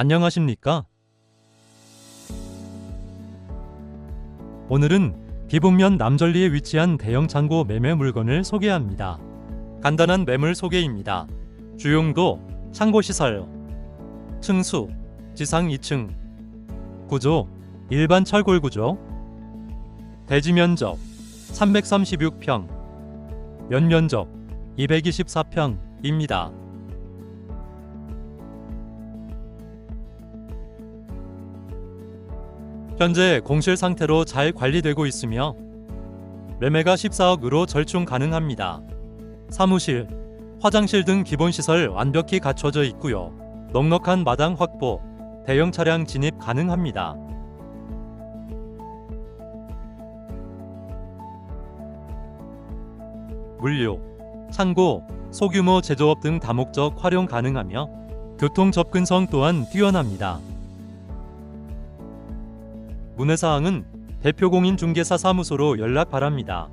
안녕하십니까? 오늘은 기북면 남절리에 위치한 대형 창고 매매 물건을 소개합니다. 간단한 매물 소개입니다. 주용도 창고 시설 층수 지상 2층 구조 일반 철골 구조 대지 면적 336평 연면적 224평입니다. 현재 공실 상태로 잘 관리되고 있으며 매매가 14억으로 절충 가능합니다. 사무실, 화장실 등 기본 시설 완벽히 갖춰져 있고요. 넉넉한 마당 확보, 대형 차량 진입 가능합니다. 물류, 창고, 소규모 제조업 등 다목적 활용 가능하며 교통 접근성 또한 뛰어납니다. 문의사항은 대표공인중개사 사무소로 연락 바랍니다.